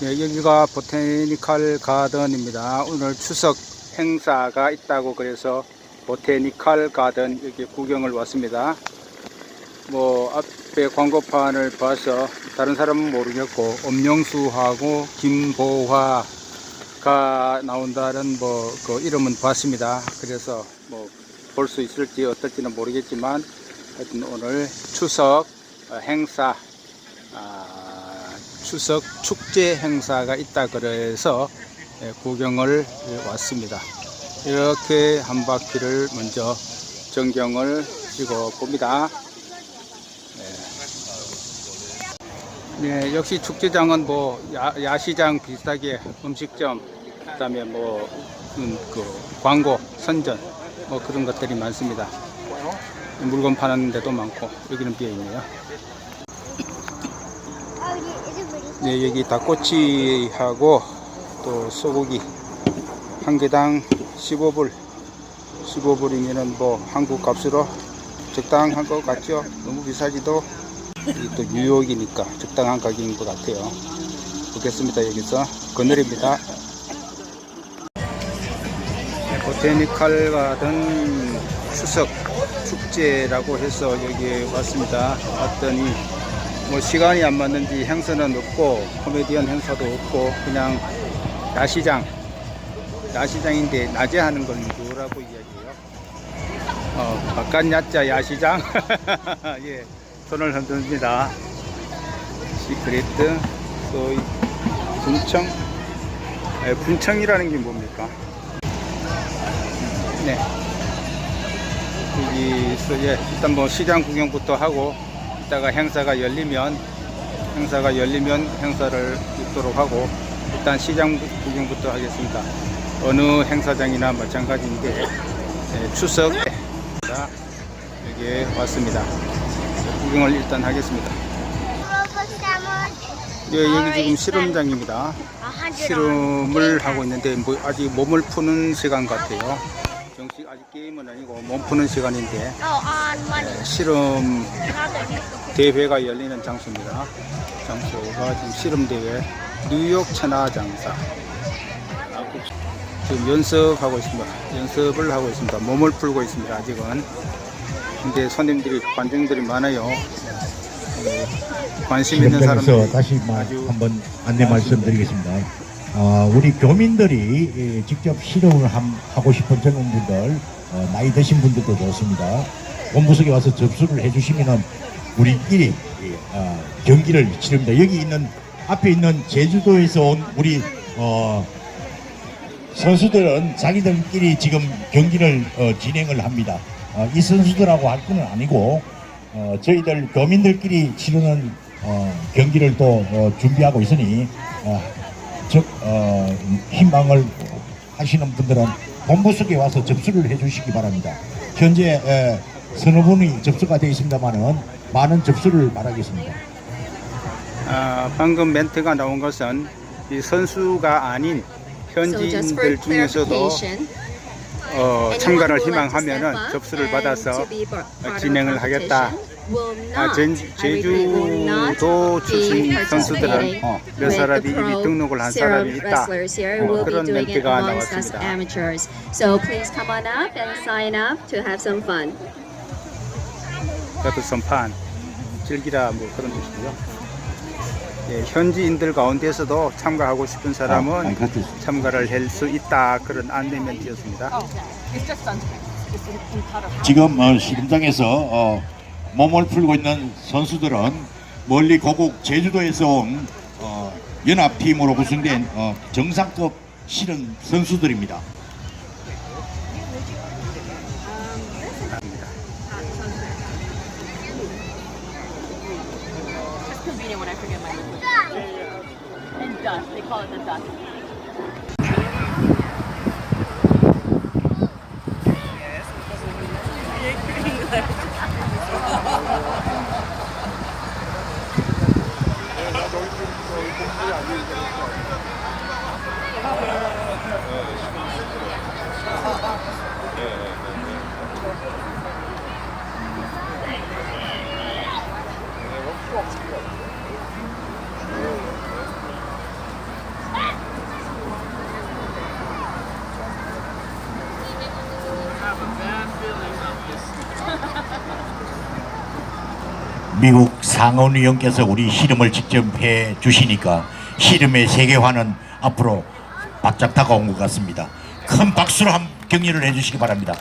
네, 여기가 보테니컬 가든입니다. 오늘 추석 행사가 있다고 그래서 보테니컬 가든 여기 구경을 왔습니다. 뭐 앞에 광고판을 봐서 다른 사람은 모르겠고 엄영수하고 김보화가 나온다는 뭐 그 이름은 봤습니다. 그래서 뭐 볼 수 있을지 어떨지는 모르겠지만 하여튼 오늘 추석 어, 행사 아, 추석 축제 행사가 있다 그래서 예, 구경을 왔습니다. 이렇게 한 바퀴를 먼저 전경을 찍어 봅니다. 네. 네, 역시 축제장은 뭐 야, 야시장 비슷하게 음식점, 그다음에 뭐 음, 그 광고, 선전 뭐 그런 것들이 많습니다. 물건 파는 데도 많고 여기는 비어 있네요. 네, 여기 닭꼬치하고 또 소고기 한 개당 15불. 15불이면은 뭐 한국 값으로 적당한 것 같죠? 너무 비싸지도. 또 뉴욕이니까 적당한 가격인 것 같아요. 보겠습니다 여기서. 건널입니다. 네, 보테니컬 가든 추석 축제라고 해서 여기에 왔습니다. 왔더니 뭐 시간이 안 맞는지 행사는 없고 코미디언 행사도 없고 그냥 야시장. 야시장인데 낮에 하는 건 뭐라고 이야기해요? 어, 바깥 야자 야시장? 예 손을 흔듭니다. 시크릿 소이 분청? 예, 분청이라는 게 뭡니까? 네. 여기서 예 일단 뭐 시장 구경부터 하고 이따가 행사가 열리면 행사가 열리면 행사를 있도록 하고 일단 시장 구경부터 하겠습니다. 어느 행사장이나 마찬가지인데 예, 추석 자, 여기에 왔습니다. 구경을 일단 하겠습니다. 예, 여기 지금 실험장입니다. 실험을 하고 있는데 뭐 아직 몸을 푸는 시간 같아요. 정식 아직 게임은 아니고 몸 푸는 시간인데 예, 실험 대회가 열리는 장소입니다. 장소가 지금 실험 대회 뉴욕 천하 장사 지금 연습하고 있습니다. 연습을 하고 있습니다. 몸을 풀고 있습니다. 아직은 근데 손님들이 관중들이 많아요. 예, 관심 있는 사람들이 다시 한번 안내 말씀드리겠습니다. 어, 우리 교민들이 예, 직접 실험을 함- 하고 싶은 젊은 분들, 어, 나이 드신 분들도 좋습니다. 본부석에 와서 접수를 해주시면은 우리끼리 예, 어, 경기를 치릅니다. 여기 있는 앞에 있는 제주도에서 온 우리 어, 선수들은 자기들끼리 지금 경기를 어, 진행을 합니다. 어, 이 선수들하고 할건 아니고 어, 저희들 교민들끼리 치르는 어, 경기를 또 어, 준비하고 있으니 어, 즉 어, 희망을 하시는 분들은 본부석에 와서 접수를 해주시기 바랍니다. 현재 에, 서너 분이 접수가 되어 있습니다만은 많은 접수를 바라겠습니다. 아, 방금 멘트가 나온 것은 이 선수가 아닌 현지인들 중에서도 어, 참가를 up 접수를 받아서 진행을 하겠다. 아, not 제주도 출신 선수들은 어, 몇 사람이 이미 등록을 한 사람이 있다. 어, 그런 멘트가 나왔습니다. So please come on up and sign up to have some fun. 그것도 선판 즐기라 뭐 그런 뜻이고요. 예, 현지인들 가운데서도 참가하고 싶은 사람은 아, 그렇죠. 참가를 할 수 있다 그런 안내 멘트였습니다. 지금 어, 시름장에서 어, 몸을 풀고 있는 선수들은 멀리 고국 제주도에서 온 어, 연합팀으로 구성된 어, 정상급 실은 선수들입니다. Dust. They call it the dust. 미국 상원 의원께서 우리 씨름을 직접 해 주시니까 씨름의 세계화는 앞으로 바짝 다가온 것 같습니다. 큰 박수로 한 격려를 해주시기 바랍니다.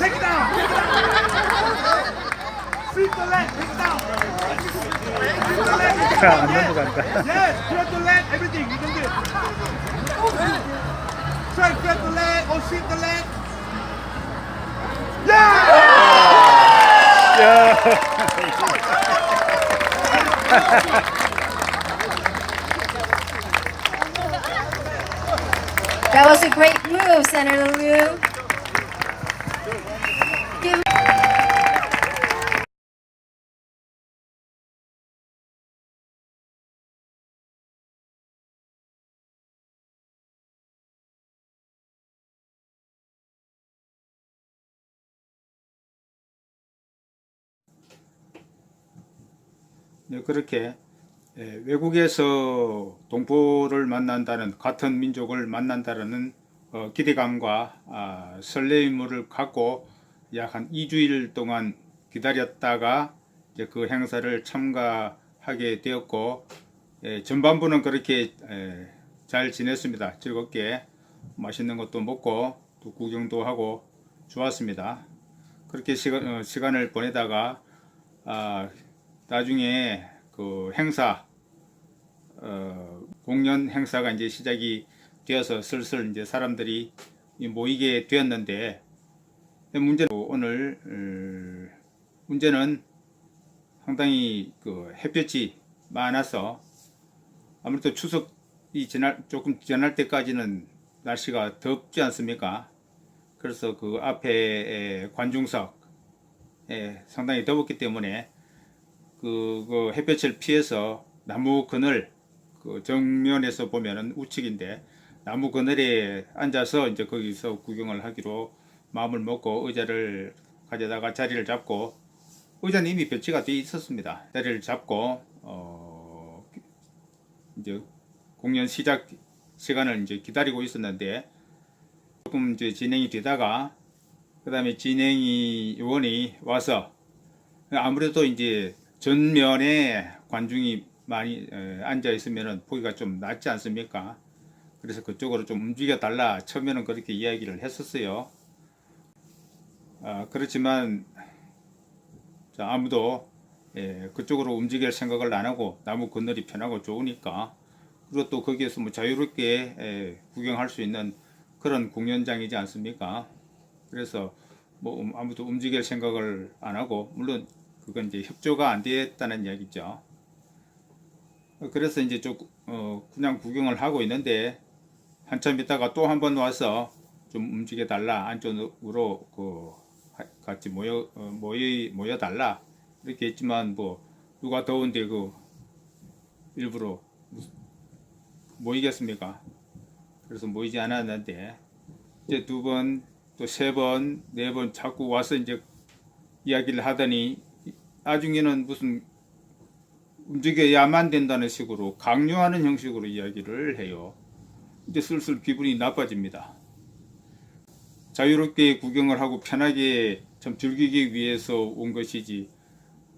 Take it down! Sweep the leg, take it down! Sweep the leg, take it down! Yes, grab the leg, everything, you can do it. Try to grab the leg or sweep the leg. Yeah! Yeah! Senator Liu. Give 네, 그렇게 예, 외국에서 동포를 만난다는 같은 민족을 만난다는 어, 기대감과 아, 설레임을 갖고 약 한 2주일 동안 기다렸다가 이제 그 행사를 참가하게 되었고 예, 전반부는 그렇게 예, 잘 지냈습니다. 즐겁게 맛있는 것도 먹고 또 구경도 하고 좋았습니다. 그렇게 시간, 어, 시간을 보내다가 아, 나중에 그 행사 어, 공연 행사가 이제 시작이 되어서 슬슬 이제 사람들이 모이게 되었는데 문제는 오늘 어, 문제는 상당히 그 햇볕이 많아서 아무래도 추석이 지날 조금 지날 때까지는 날씨가 덥지 않습니까? 그래서 그 앞에 관중석 에 상당히 더웠기 때문에 그, 그 햇볕을 피해서 나무 그늘 그 정면에서 보면은 우측인데 나무 그늘에 앉아서 이제 거기서 구경을 하기로 마음을 먹고 의자를 가져다가 자리를 잡고 의자는 이미 배치가 되어 있었습니다. 자리를 잡고 어 이제 공연 시작 시간을 이제 기다리고 있었는데 조금 이제 진행이 되다가 그 다음에 진행이 요원이 와서 아무래도 이제 전면에 관중이 많이 에, 앉아 있으면은 보기가 좀 낫지 않습니까? 그래서 그쪽으로 좀 움직여 달라 처음에는 그렇게 이야기를 했었어요. 아, 그렇지만 자, 아무도 예, 그쪽으로 움직일 생각을 안 하고 나무 그늘이 편하고 좋으니까 그리고 또 거기에서 뭐 자유롭게 예, 구경할 수 있는 그런 공연장이지 않습니까? 그래서 뭐 음, 아무도 움직일 생각을 안 하고 물론 그건 이제 협조가 안 됐다는 이야기죠. 어, 그래서 이제 좀 어, 그냥 구경을 하고 있는데 한참 있다가 또 한 번 와서 좀 움직여 달라 안쪽으로 그 하- 같이 모여 어, 모여 모여 달라 이렇게 했지만 뭐 누가 더운데 그 일부러 모이겠습니까? 그래서 모이지 않았는데 이제 두 번 또 세 번 네 번 자꾸 와서 이제 이야기를 하더니 나중에는 무슨 움직여야만 된다는 식으로 강요하는 형식으로 이야기를 해요. 이제 슬슬 기분이 나빠집니다. 자유롭게 구경을 하고 편하게 좀 즐기기 위해서 온 것이지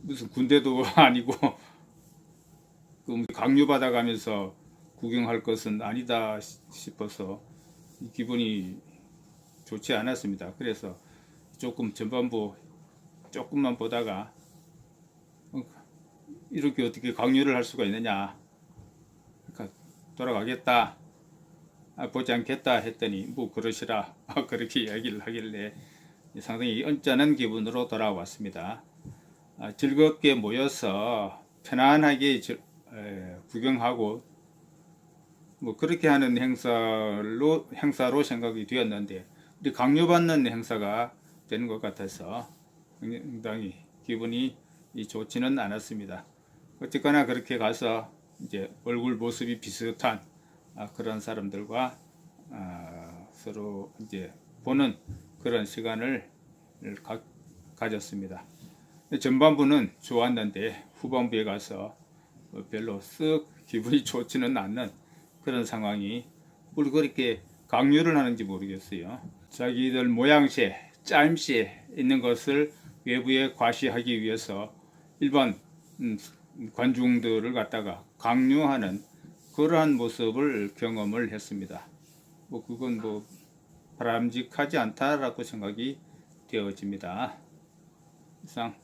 무슨 군대도 아니고 그 강요받아 가면서 구경할 것은 아니다 싶어서 이 기분이 좋지 않았습니다. 그래서 조금 전반부 조금만 보다가 어, 이렇게 어떻게 강요를 할 수가 있느냐 그러니까 돌아가겠다 아, 보지 않겠다 했더니 뭐 그러시라 아, 그렇게 이야기를 하길래 상당히 언짢은 기분으로 돌아왔습니다 아, 즐겁게 모여서 편안하게 구경하고 뭐 그렇게 하는 행사로 행사로 생각이 되었는데 우리 강요받는 행사가 되는 것 같아서 상당히 기분이 이 좋지는 않았습니다. 어쨌거나 그렇게 가서 이제 얼굴 모습이 비슷한 아, 그런 사람들과 아, 서로 이제 보는 그런 시간을 가, 가졌습니다. 전반부는 좋았는데 후반부에 가서 뭐 별로 쓱 기분이 좋지는 않는 그런 상황이 뭘 그렇게 강요를 하는지 모르겠어요. 자기들 모양새, 짜임새 있는 것을 외부에 과시하기 위해서 일반 음, 관중들을 갖다가 강요하는 그러한 모습을 경험을 했습니다. 뭐 그건 뭐 바람직하지 않다라고 생각이 되어집니다. 이상